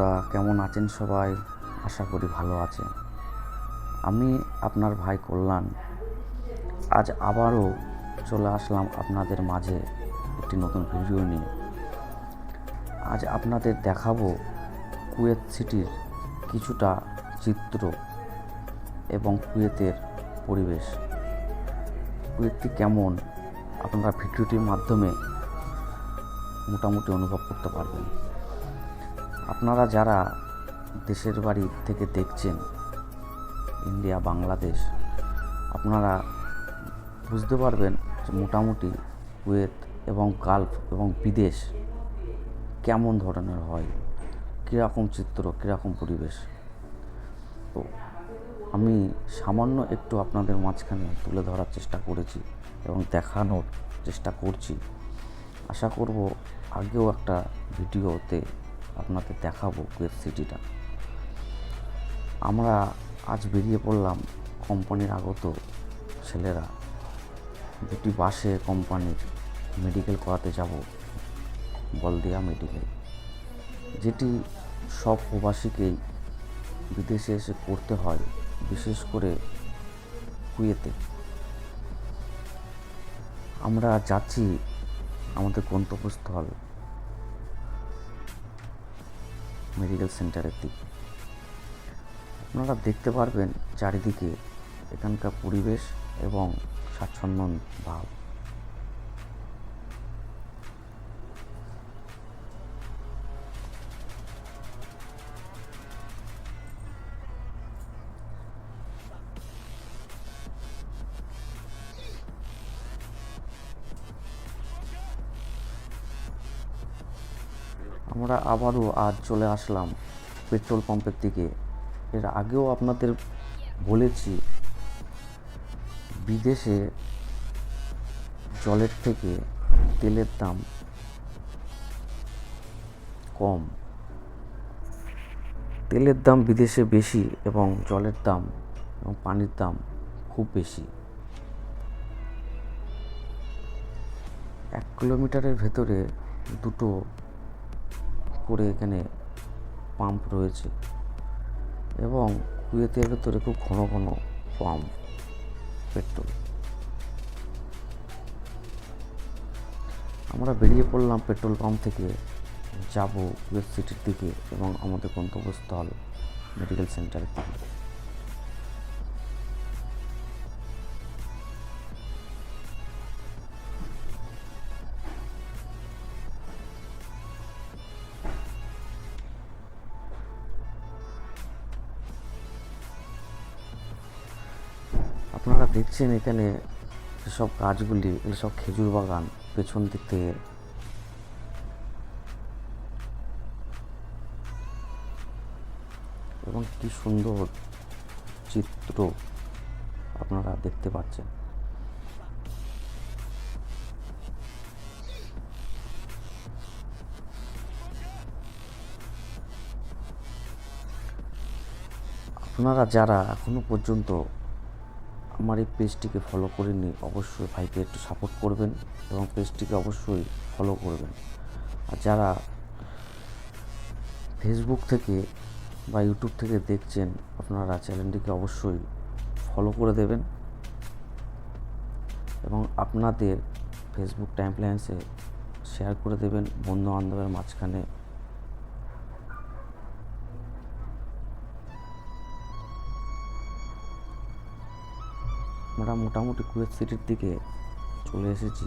বন্ধুরা, কেমন আছেন সবাই? আশা করি ভালো আছেন। আমি আপনার ভাই কল্যাণ। আজ আবারও চলে আসলাম আপনাদের মাঝে একটি নতুন ভিডিও নিয়ে। আজ আপনাদের দেখাবো কুয়েত সিটির কিছুটা চিত্র এবং কুয়েতের পরিবেশ। কুয়েতটি কেমন? আপনারা ভিডিওটির মাধ্যমে মোটামুটি অনুভব করতে পারবেন। আপনারা যারা দেশের বাড়ি থেকে দেখছেন, ইন্ডিয়া, বাংলাদেশ, আপনারা বুঝতে পারবেন যে মোটামুটি কুয়েত এবং গালফ এবং বিদেশ কেমন ধরনের হয়, কীরকম চিত্র, কীরকম পরিবেশ। তো আমি সামান্য একটু আপনাদের মাঝখানে তুলে ধরার চেষ্টা করেছি এবং দেখানোর চেষ্টা করছি। আশা করব আগেও একটা ভিডিওতে আপনাদের দেখাবো কুয়েত সিটিটা আমরা আজ বেরিয়ে পড়লাম কোম্পানির আগত ছেলেরা। দুটি বাসে কোম্পানির মেডিকেল করাতে যাব, বলদিয়া মেডিকেল যেটি সব প্রবাসীকেই বিদেশে এসে করতে হয়, বিশেষ করে কুয়েতে। আমরা যাচ্ছি আমাদের গন্তব্যস্থল মেডিকেল সেন্টারের দিক আপনারা দেখতে পারবেন চারিদিকে এখানকার পরিবেশ এবং স্বাচ্ছন্দ্য ভাব আমরা আবারও আজ চলে আসলাম পেট্রোল পাম্পের দিকে। এর আগেও আপনাদের বলেছি, বিদেশে জলের থেকে তেলের দাম কম। তেলের দাম বিদেশে বেশি এবং জলের দাম এবং পানির দাম খুব বেশি। এক কিলোমিটারের ভেতরে দুটো করে এখানে পাম্প রয়েছে। এবং কুয়েতের ভেতরে খুব ঘন ঘন পাম্প পেট্রোল আমরা বেরিয়ে পড়লাম পেট্রোল পাম্প থেকে। যাব কুয়েত সিটির দিকে এবং আমাদের গন্তব্যস্থল মেডিকেল সেন্টারের দিকে। আপনারা দেখছেন এখানে সব গাছগুলি, এগুলো সব খেজুর বাগান, পেছন দিক। থেকে এবং কি সুন্দর চিত্র আপনারা দেখতে পাচ্ছেন। আপনারা যারা এখনও পর্যন্ত আমার এই পেজটিকে ফলো করে করেননি, অবশ্যই ভাইকে একটু সাপোর্ট করবেন এবং পেজটিকে অবশ্যই ফলো করবেন। আর যারা ফেসবুক থেকে বা ইউটিউব থেকে দেখছেন, আপনারা চ্যানেলটিকে অবশ্যই ফলো করে দেবেন এবং আপনাদের ফেসবুক টাইমলাইন্সে শেয়ার করে দেবেন। বন্ধু বান্ধবের মাঝখানে আমরা মোটামুটি কুয়েত সিটির দিকে চলে এসেছি।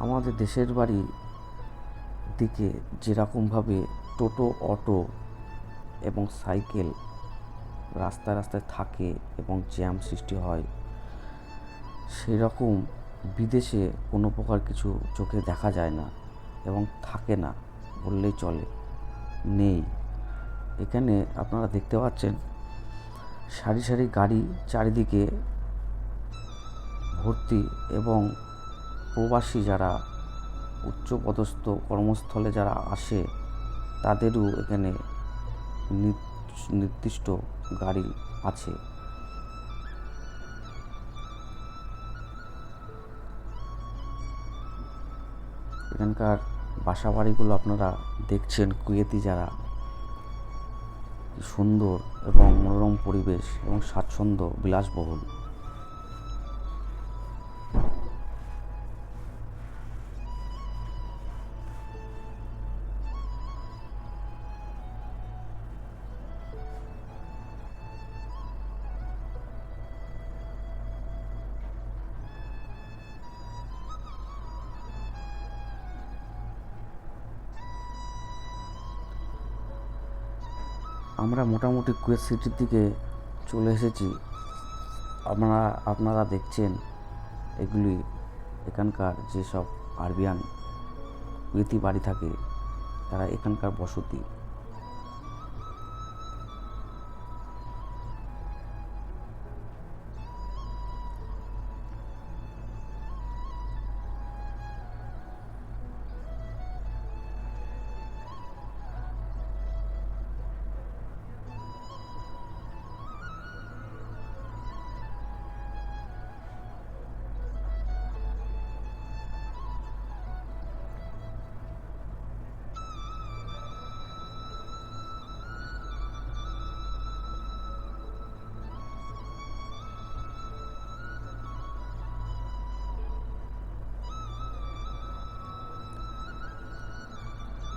আমাদের দেশের বাড়ি দিকে যেরকমভাবে টোটো, অটো এবং সাইকেল রাস্তায় রাস্তায় থাকে এবং জ্যাম সৃষ্টি হয় সেই রকম বিদেশে কোনো প্রকার কিছু চোখে দেখা যায় না এবং থাকে না, বললেই চলে। নেই। এখানে আপনারা দেখতে পাচ্ছেন, সারি সারি গাড়ি চারিদিকে ভর্তি এবং প্রবাসী যারা, উচ্চপদস্থ কর্মস্থলে যারা আসে, তাদেরও এখানে নির্দিষ্ট গাড়ি আছে। এখানকার বাসা বাড়িগুলো আপনারা দেখছেন কুয়েতি যারা। সুন্দর এবং মনোরম পরিবেশ এবং স্বাচ্ছন্দ্য বিলাসবহুল। আমরা মোটামুটি কুয়েত সিটির দিকে চলে এসেছি। আপনারা আপনারা দেখছেন এগুলি এখানকার যেসব আরবিয়ান কুয়েতি বাড়ি থাকে, তারা এখানকার বসতি।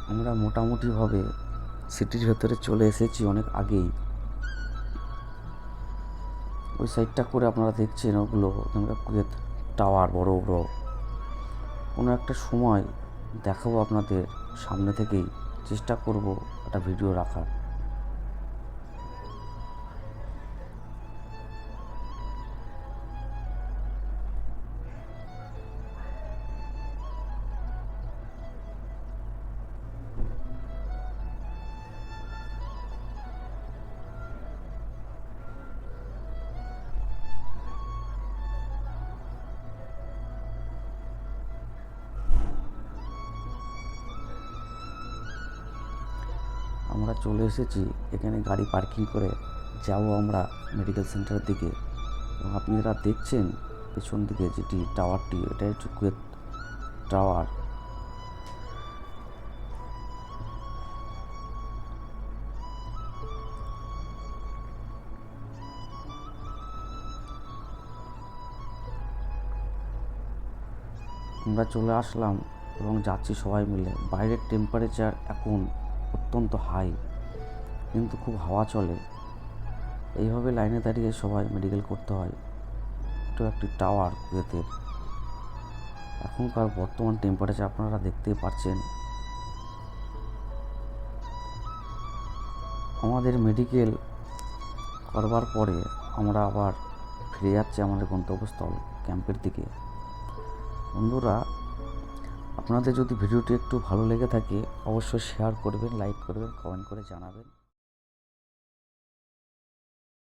আমরা মোটামুটিভাবে সিটির ভেতরে চলে এসেছি অনেক আগেই। ওই সাইডটা করে আপনারা দেখছেন, ওগুলো কুয়েত টাওয়ার, বড় বড়। কোনো একটা সময় দেখাবো আপনাদের, সামনে থেকেই চেষ্টা করব একটা ভিডিও রাখার। আমরা চলে এসেছি, এখানে গাড়ি পার্কিং করে যাব আমরা মেডিকেল সেন্টারের দিকে। এবং আপনারা দেখছেন, পেছন দিকে যেটি টাওয়ারটি এটা হচ্ছে কুয়েত টাওয়ার আমরা চলে আসলাম এবং যাচ্ছি সবাই মিলে। বাইরের টেম্পারেচার এখন অত্যন্ত হাই কিন্তু খুব হাওয়া চলে। এইভাবে লাইনে দাঁড়িয়ে সবাই মেডিকেল করতে হয়। এটা একটি টাওয়ার কুয়েতের এখনকার বর্তমান টেম্পারেচার আপনারা দেখতেই পাচ্ছেন। আমাদের মেডিকেল করবার পরে আমরা আবার ফিরে যাচ্ছি আমাদের গন্তব্যস্থল ক্যাম্পের দিকে। বন্ধুরা আপনাদের যদি ভিডিওটি একটু ভালো লেগে থাকে, অবশ্যই শেয়ার করবেন লাইক করবেন কমেন্ট করে জানাবেন।